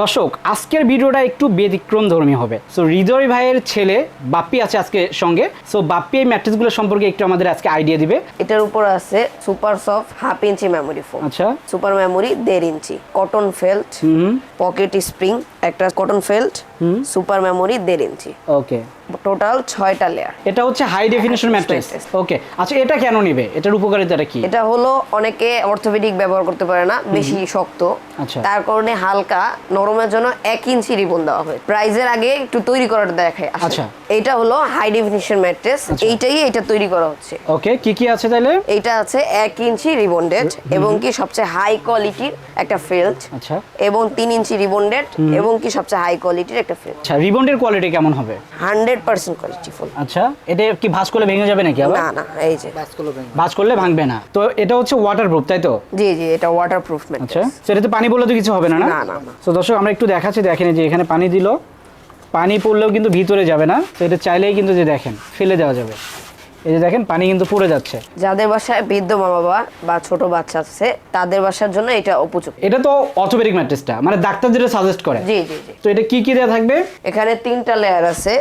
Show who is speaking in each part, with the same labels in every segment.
Speaker 1: দর্শক আজকের ভিডিওটা একটু ব্যতিক্রম ধর্মী হবে। সো হৃদয় ভাইয়ের ছেলে বাপ্পি আছে আজকে সঙ্গে। সো বাপ্পি এই ম্যাট্রেসগুলো সম্পর্কে একটু আমাদের আজকে আইডিয়া দিবে।
Speaker 2: এটার উপর আছে super soft half inch memory foam
Speaker 1: আচ্ছা।
Speaker 2: সুপার মেমোরি দেড় inch cotton felt
Speaker 1: hmm
Speaker 2: pocket spring একটা কটন ফেল্ট সুপার মেমোরি দেড় ইঞ্চি।
Speaker 1: ওকে
Speaker 2: টোটাল ছয়টা লেয়ার
Speaker 1: এটা হচ্ছে হাই ডেফিনেশন ম্যাট্রেস ওকে আচ্ছা এটা কেন নিবে? এটার উপকারিতাটা কি?
Speaker 2: এটা হলো অনেকে অর্থোপেডিক ব্যবহার করতে পারে না বেশি শক্ত।
Speaker 1: আচ্ছা।
Speaker 2: তার কারণে হালকা নরমের জন্য এক ইঞ্চি রিবন দেওয়া হয়। প্রাইজের আগে একটু তৈরি করাটা দেখায়
Speaker 1: আচ্ছা।
Speaker 2: এটা হলো হাই ডেফিনিশন ম্যাট্রেস এইটাই এটা তৈরি করা হচ্ছে।
Speaker 1: ওকে কি কি আছে তাহলে?
Speaker 2: এটা আছে এক ইঞ্চি রিবন্ডেড এবং কি সবচেয়ে হাই কোয়ালিটির একটা ফেল্ট
Speaker 1: আচ্ছা।
Speaker 2: এবং তিন ইঞ্চি রিবন্ডেড এবং কি সবচেয়ে হাই কোয়ালিটির একটা ফেল্ট
Speaker 1: আচ্ছা রিবন্ডের কোয়ালিটি কেমন হবে?
Speaker 2: Hundred percent quality full.
Speaker 1: আচ্ছা এটা কি ভাঁজ করলে ভেঙে যাবে নাকি আবার?
Speaker 2: না না এই যে।
Speaker 1: ভাঁজ করলে ভেঙে ভাঁজ করলে ভাঙবে না। তো এটা হচ্ছে ওয়াটারপ্রুফ তাই তো?
Speaker 2: জি জি এটা ওয়াটার প্রুফ
Speaker 1: আচ্ছা সেটাতে পানি পড়লে তো কিছু হবে না? না
Speaker 2: না, না।
Speaker 1: তো দর্শক আমরা একটু দেখাচ্ছি দেখেন এই যে এখানে পানি দিল। পানি পড়লেও কিন্তু ভিতরে যাবে না। তো এটা চাইলেই কিন্তু যে দেখেন ফেলে দেওয়া যাবে। এই যে দেখেন পানি কিন্তু পড়ে যাচ্ছে।
Speaker 2: যাদের বাসায় বৃদ্ধ মা বাবা বা ছোট বাচ্চা আছে তাদের বাসার জন্য এটা উপযুক্ত।
Speaker 1: এটা তো অর্থোপেডিক ম্যাট্রেসটা মানে ডাক্তার যেটা সাজেস্ট করে।
Speaker 2: জি জি জি।
Speaker 1: তো এটা কি কি দেওয়া থাকবে?
Speaker 2: এখানে তিনটা লেয়ার আছে।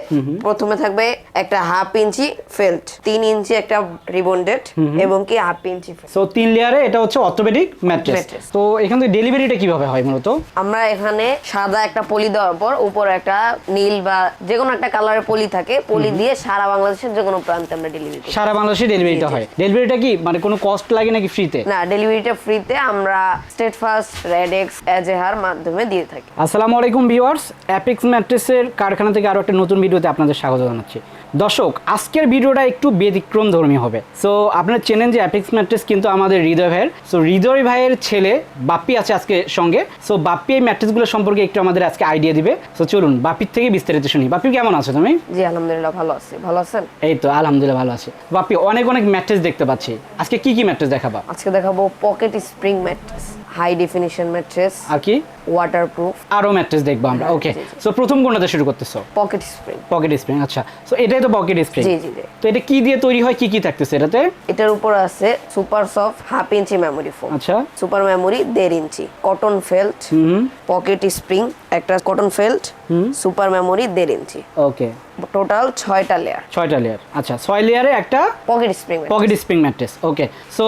Speaker 2: প্রথমে থাকবে একটা হাফ ইঞ্চি ফেল্ট তিন ইঞ্চি একটা রিবন্ডেড এবং কি হাফ ইঞ্চি।
Speaker 1: সো তিন লেয়ারে এটা হচ্ছে অর্থোপেডিক ম্যাট্রেস। তো এখান থেকে ডেলিভারিটা কীভাবে হয় মূলত?
Speaker 2: আমরা এখানে সাদা একটা পলি দেওয়ার পর উপরে একটা নীল বা যে কোনো একটা কালারের পলি থাকে পলি দিয়ে সারা বাংলাদেশের যে কোনো প্রান্তে আমরা ডেলিভারি
Speaker 1: সারা বাংলাদেশে ডেলিভারিটা। হয়। ডেলিভারিটা কি? মানে কোনো কস্ট লাগে নাকি ফ্রিতে
Speaker 2: না ডেলিভারিটা ফ্রিতে আমরা স্টেট ফার্স্ট রেডেক্স এজেহার মাধ্যমে দিয়ে থাকি।
Speaker 1: আসসালামু আলাইকুম ভিউয়ার্স অ্যাপিক্স ম্যাট্রেসের কারখানা থেকে আরও একটা নতুন ভিডিওতে আপনাদের স্বাগত জানাচ্ছি। দর্শক আজকের ভিডিওটা একটু ব্যতিক্রম ধর্মী হবে। সো আপনারা চেনেন যে অ্যাপিক্স ম্যাট্রেস কিন্তু আমাদের হৃদয় ভাইয়ের। সো হৃদয় ভাইয়ের ছেলে বাপ্পি আছে আজকে সঙ্গে। সো বাপ্পি এই ম্যাট্রেসগুলো সম্পর্কে একটু আমাদের আজকে আইডিয়া দিবে। সো চলুন বাপ্পির থেকে বিস্তারিত শুনি। বাপ্পি কেমন আছো তুমি?
Speaker 2: জি আলহামদুলিল্লাহ ভালো আছি। ভালো আছেন?
Speaker 1: এই তো আলহামদুলিল্লাহ ভালো আছি। বাপ্পি অনেক অনেক ম্যাট্রেস দেখতে পাচ্ছি। আজকে কি কি ম্যাট্রেস দেখাবা?
Speaker 2: আজকে দেখাবো pocket spring mattress high definition mattress
Speaker 1: আর কি?
Speaker 2: ওয়াটারপ্রুফ
Speaker 1: আরও ম্যাট্রেস দেখব আমরা ওকে। সো প্রথম কোনটাতে শুরু করতেছো?
Speaker 2: পকেট স্প্রিং
Speaker 1: পকেট স্প্রিং আচ্ছা। সো এটাই তো পকেট স্প্রিং
Speaker 2: জি, জি।
Speaker 1: তো এটা কি দিয়ে তৈরি হয় কি কি থাকতেছে এটাতে?
Speaker 2: এটার উপর আছে super soft half inch memory foam
Speaker 1: আচ্ছা।
Speaker 2: সুপার মেমোরি দেড় inch cotton felt
Speaker 1: hmm
Speaker 2: pocket spring একটা কটন ফেল্ট সুপার মেমোরি দেড় ইঞ্চি।
Speaker 1: ওকে
Speaker 2: টোটাল ছয়টা লেয়ার
Speaker 1: ছয়টা লেয়ার আচ্ছা ছয় লেয়ারে একটা
Speaker 2: pocket spring
Speaker 1: pocket spring mattress okay so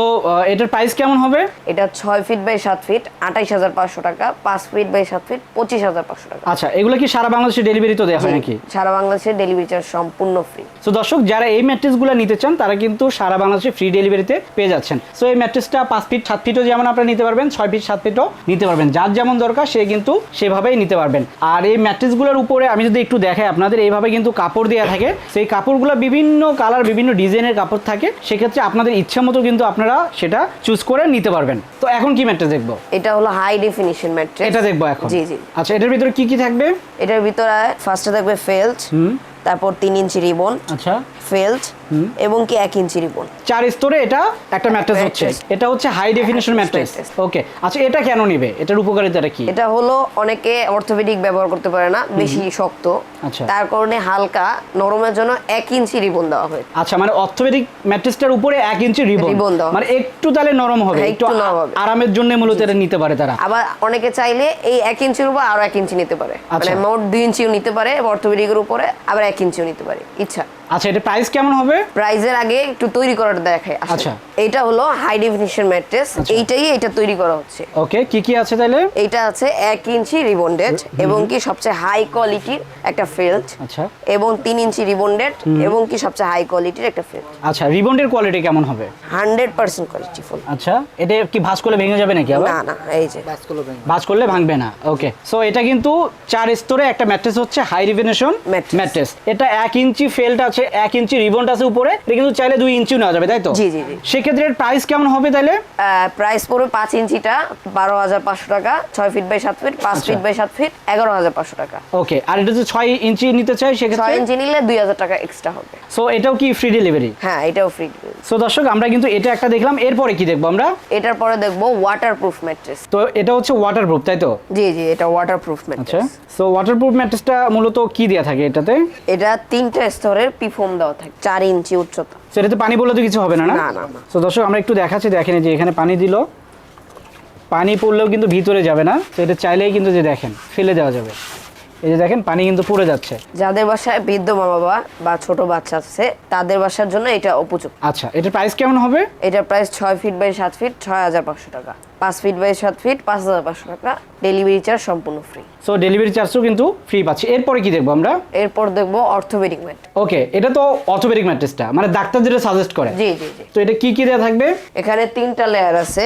Speaker 1: এটার প্রাইস কেমন হবে?
Speaker 2: এটা ছয় ফিট বাই সাত ফিট আঠাইশ হাজার পাঁচশো টাকা পাঁচ ফিট বাই সাত ফিট পঁচিশ হাজার পাঁচশো টাকা।
Speaker 1: আচ্ছা এগুলো কি সারা বাংলাদেশে ডেলিভারি তো দেওয়া হয় নাকি?
Speaker 2: সারা বাংলাদেশের ডেলিভারি চার্জ সম্পূর্ণ ফ্রি
Speaker 1: সো দর্শক যারা এই ম্যাট্রেসগুলো নিতে চান তারা কিন্তু সারা বাংলাদেশে ফ্রি ডেলিভারিতে পেয়ে যাচ্ছেন। সো এই ম্যাট্রেসটা পাঁচ ফিট সাত ফিটও যেমন আপনারা নিতে পারবেন ছয় ফিট সাত ফিটও নিতে পারবেন। যার যেমন দরকার সে কিন্তু সেভাবেই নিতে পারবেন। আর এই ম্যাট্রেসগুলোর উপরে আমি যদি একটু দেখাই আপনাদের এইভাবে কিন্তু কাপড় দেওয়া থাকে। সেই কাপড়গুলো বিভিন্ন কালার বিভিন্ন ডিজাইনের কাপড় থাকে। সেক্ষেত্রে আপনাদের ইচ্ছা মতো কিন্তু আপনারা সেটা চুজ করে নিতে পারবেন। তো এখন কি ম্যাট্রেস দেখব?
Speaker 2: এটা হলো হাই ডেফিনিশন ম্যাট্রেস।
Speaker 1: এটা দেখব এখন।
Speaker 2: জি জি।
Speaker 1: আচ্ছা এটার ভিতরে কি কি থাকবে?
Speaker 2: এটার ভিতরে ফার্স্টে থাকবে ফেলস ফেল্ট তারপর তিন ইঞ্চি রিবন
Speaker 1: আচ্ছা।
Speaker 2: ফেল্ট এবং কি এক ইঞ্চি রিবন।
Speaker 1: চার স্তরে এটা একটা ম্যাট্রেস হচ্ছে। এটা হচ্ছে হাই ডেফিনেশন ম্যাট্রেস ওকে আচ্ছা এটা কেন নিবে? এটার উপকারিতাটা কি?
Speaker 2: এটা হলো অনেকে অর্থোপেডিক ব্যবহার করতে পারে না বেশি শক্ত।
Speaker 1: আচ্ছা।
Speaker 2: তার কারণে হালকা নরমের জন্য এক ইঞ্চি রিবন দেওয়া হয়।
Speaker 1: আচ্ছা মানে অর্থোপেডিক ম্যাট্রেসটার উপরে এক ইঞ্চি রিবন। মানে একটু তাহলে নরম হবে
Speaker 2: হ্যাঁ,
Speaker 1: একটু। আরামের জন্য মূলত এটা নিতে পারে তারা।
Speaker 2: আবার অনেকে চাইলে এই এক ইঞ্চির উপর আরও এক ইঞ্চি নিতে পারে।
Speaker 1: আচ্ছা।
Speaker 2: মানে মোট দুই ইঞ্চিও নিতে পারে অর্থোপেডিকের উপরে আবার এক ইঞ্চিও নিতে পারে। ইচ্ছা।
Speaker 1: আচ্ছা এটা প্রাইস কেমন হবে?
Speaker 2: প্রাইজের আগে একটু তৈরি করাটা আসলে।
Speaker 1: আচ্ছা।
Speaker 2: এটা হলো হাই ডেফিনিশন ম্যাট্রেস। এইটাই এটা তৈরি করা হচ্ছে।
Speaker 1: ওকে কি কি আছে তাহলে?
Speaker 2: এইটা আছে এক ইঞ্চি রিবন্ডেড এবং কি সবচেয়ে হাই কোয়ালিটির একটা ফেল্ট
Speaker 1: আচ্ছা।
Speaker 2: এবং তিন ইঞ্চি রিবন্ডেড এবং কি সবচেয়ে হাই কোয়ালিটির একটা ফেল্ট
Speaker 1: আচ্ছা রিবন্ডের কোয়ালিটি কেমন হবে?
Speaker 2: হান্ড্রেড পার্সেন্ট কোয়ালিটি ফুল
Speaker 1: আচ্ছা এটা কি ভাঁজ করলে ভেঙে যাবে নাকি আবার?
Speaker 2: না না এই যে।
Speaker 1: ভাঁজ করলে ভাঙবে না। ওকে সো এটা কিন্তু চার স্তরে একটা ম্যাট্রেস হচ্ছে হাই রিভেনেশন। ম্যাট্রেস এটা এক ইঞ্চি ফেল্ট আছে এক ইঞ্চি রিবনটা আছে উপরে এটা কিন্তু চাইলে দুই ইঞ্চিও নেওয়া যাবে তাই তো?
Speaker 2: জি, জি, জি।
Speaker 1: সেক্ষেত্রে প্রাইস কেমন হবে তাহলে
Speaker 2: প্রাইস পড়বে পাঁচ ইঞ্চিটা বারো হাজার পাঁচশো টাকা ছয় ফিট বাই সাত ফিট পাঁচ
Speaker 1: আচ্ছা।
Speaker 2: ফিট বাই সাত ফিট এগারো হাজার পাঁচশো টাকা।
Speaker 1: ওকে আর এটা যদি ছয় ইঞ্চি নিতে চাই সেক্ষেত্রে?
Speaker 2: ছয় ইঞ্চি নিলে দুই হাজার টাকা এক্সট্রা হবে।
Speaker 1: সো এটাও কি ফ্রি ডেলিভারি
Speaker 2: হ্যাঁ এটাও ফ্রি
Speaker 1: সো দর্শক আমরা কিন্তু এটা একটা দেখলাম এরপরে কি দেখব আমরা?
Speaker 2: এটার পরে দেখব ওয়াটার প্রুফ ম্যাট্রেস
Speaker 1: তো এটা হচ্ছে ওয়াটারপ্রুফ তাই তো?
Speaker 2: জি জি এটা ওয়াটার প্রুফ
Speaker 1: আচ্ছা।
Speaker 2: ম্যাট্রেস
Speaker 1: সো ওয়াটারপ্রুফ ম্যাট্রেসটা মূলত কি দেওয়া থাকে এটাতে?
Speaker 2: এটা তিনটা স্তরের পিফোম দেওয়া থাকে চার ইঞ্চি উচ্চতা।
Speaker 1: সো এটাতে পানি বললে তো কিছু হবে না না। সো দর্শক আমরা একটু দেখাচ্ছি দেখেন যে এখানে পানি দিল। পানি পড়লেও কিন্তু ভিতরে যাবে না তো এটা চাইলেই কিন্তু যে দেখেন ফেলে দেওয়া যাবে। এই যে দেখেন পানি কিন্তু পড়ে যাচ্ছে।
Speaker 2: যাদের বাসায় বৃদ্ধ মা বাবা বা ছোট বাচ্চা আছে তাদের বাসার জন্য এটা উপযুক্ত।
Speaker 1: আচ্ছা এটার প্রাইস কেমন হবে?
Speaker 2: এটার প্রাইস ছয় ফিট বাই সাত ফিট ছয় হাজার পাঁচশো টাকা। পাঁচ ফিট বাই সাত ফিট পাঁচ হাজার পাঁচশো টাকা। ডেলিভারি চার্জ সম্পূর্ণ ফ্রি
Speaker 1: সো ডেলিভারি চার্জও কিন্তু ফ্রি পাচ্ছি। এরপরে কি দেখব আমরা?
Speaker 2: এরপর দেখব অর্থোপেডিক ম্যাট
Speaker 1: ওকে এটা তো অর্থোপেডিক ম্যাট্রেসটা মানে ডাক্তার যেটা সাজেস্ট করে।
Speaker 2: জি জি জি।
Speaker 1: তো এটা কি কি দেওয়া থাকবে?
Speaker 2: এখানে তিনটা লেয়ার আছে।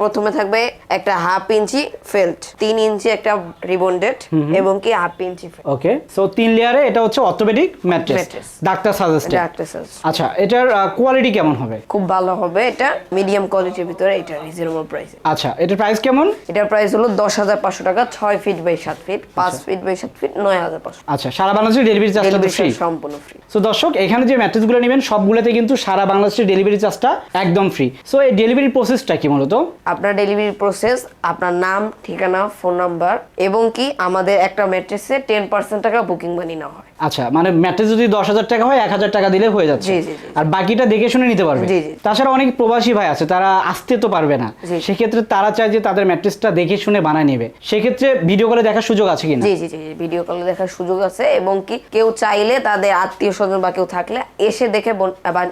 Speaker 2: প্রথমে থাকবে একটা হাফ ইঞ্চি ফেল্ট তিন ইঞ্চি একটা রিবন্ডেড এবং কি হাফ ইঞ্চি।
Speaker 1: ওকে সো তিন লেয়ারে এটা হচ্ছে অর্থোপেডিক ম্যাট্রেস ডাক্তার
Speaker 2: এটা একটা size।
Speaker 1: আচ্ছা এটার কোয়ালিটি কেমন হবে?
Speaker 2: খুব ভালো হবে। এটা মিডিয়াম কোয়ালিটির ভিতরে এটা রিজনেবল প্রাইস
Speaker 1: আচ্ছা এটার প্রাইস কেমন?
Speaker 2: এটার প্রাইস হলো দশ হাজার পাঁচশো টাকা ছয় ফিট বাই সাত ফিট পাঁচ ফিট বাই সাত ফিট নয় হাজার পাঁচশো
Speaker 1: আচ্ছা সারা বাংলাদেশে ডেলিভারি চার্জটা তো ফ্রি
Speaker 2: সম্পূর্ণ ফ্রি
Speaker 1: সো দর্শক এখানে যে ম্যাট্রেসগুলো নেবেন সবগুলোতে কিন্তু সারা বাংলাদেশের ডেলিভারি চার্জটা একদম ফ্রি সো এই ডেলিভারি প্রসেসটা কি মূলত?
Speaker 2: আপনার ডেলিভারি প্রসেস আপনার নাম ঠিকানা ফোন নাম্বার এবং কি আমাদের একটা ম্যাট্রেসে টেন পার্সেন্ট টাকা বুকিং মানি নেওয়া হয়।
Speaker 1: আচ্ছা মানে ম্যাটে যদি দশ হাজার টাকা হয় এক হাজার টাকা দিলে হয়ে যাচ্ছে। আর বাকিটা দেখে শুনে নিতে পারবে। তাছাড়া অনেক প্রবাসী ভাই আছে তারা আসতে তো পারবে না। সেক্ষেত্রে তারা চায় যে তাদের ম্যাট্রেসটা দেখে শুনে বানায় নেবে। সেক্ষেত্রে ভিডিও কলে দেখার সুযোগ আছে কিনা?
Speaker 2: জি জি জি ভিডিও কলে দেখার সুযোগ আছে। এবং কি কেউ চাইলে তাদের আত্মীয় স্বজন বা কেউ থাকলে এসে দেখে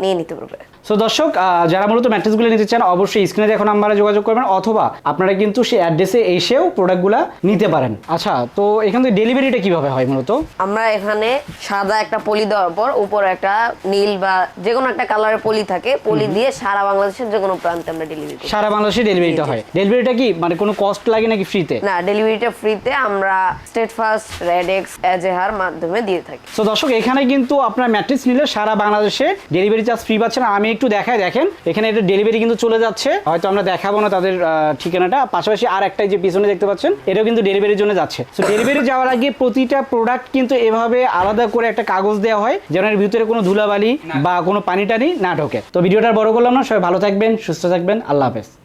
Speaker 2: নিয়ে নিতে পারবে।
Speaker 1: সো দর্শক যারা মূলত ম্যাট্রেসগুলো নিতে চান অবশ্যই স্ক্রিনে দেখো নাম্বারে যোগাযোগ করবেন অথবা আপনারা কিন্তু সেই অ্যাড্রেসে এসেও প্রোডাক্টগুলো নিতে পারেন। আচ্ছা তো এখান থেকে ডেলিভারিটা কীভাবে হয় মূলত?
Speaker 2: আমরা এখানে সাদা একটা পলি দেওয়ার পর উপরে একটা নীল বা যে কোনো একটা কালারের পলি থাকে পলি দিয়ে সারা বাংলাদেশের যে কোনো প্রান্তে আমরা ডেলিভারি করি।
Speaker 1: সারা বাংলাদেশে ডেলিভারিটা। হয়। ডেলিভারিটা কি মানে কোনো কস্ট লাগে নাকি ফ্রিতে?
Speaker 2: না ডেলিভারিটা ফ্রিতে আমরা স্টেট ফার্স্ট রেডেক্স এজেহার মাধ্যমে দিয়ে থাকি।
Speaker 1: তো দর্শক এখানে কিন্তু আপনার ম্যাট্রিক্স নিলে সারা বাংলাদেশে ডেলিভারি চার্জ ফ্রি পাচ্ছেন। আমি একটু দেখায় দেখেন। এখানে এটা ডেলিভারি কিন্তু চলে যাচ্ছে। হয়তো আমরা দেখাবো না তাদের ঠিকানাটা। পাশাপাশি আর একটা যে পিছনে দেখতে পাচ্ছেন এটাও কিন্তু ডেলিভারির জন্য যাচ্ছে। তো ডেলিভারি যাওয়ার আগে প্রতিটা প্রোডাক্ট কিন্তু এভাবে আলাদা করে একটা কাগজ দেওয়া হয় যেন এর ভিতরে কোনো ধুলাবালি বা কোনো পানি টানি না ঢোকে। তো ভিডিওটা বড় করলাম না সবাই ভালো থাকবেন সুস্থ থাকবেন আল্লাহ হাফেজ।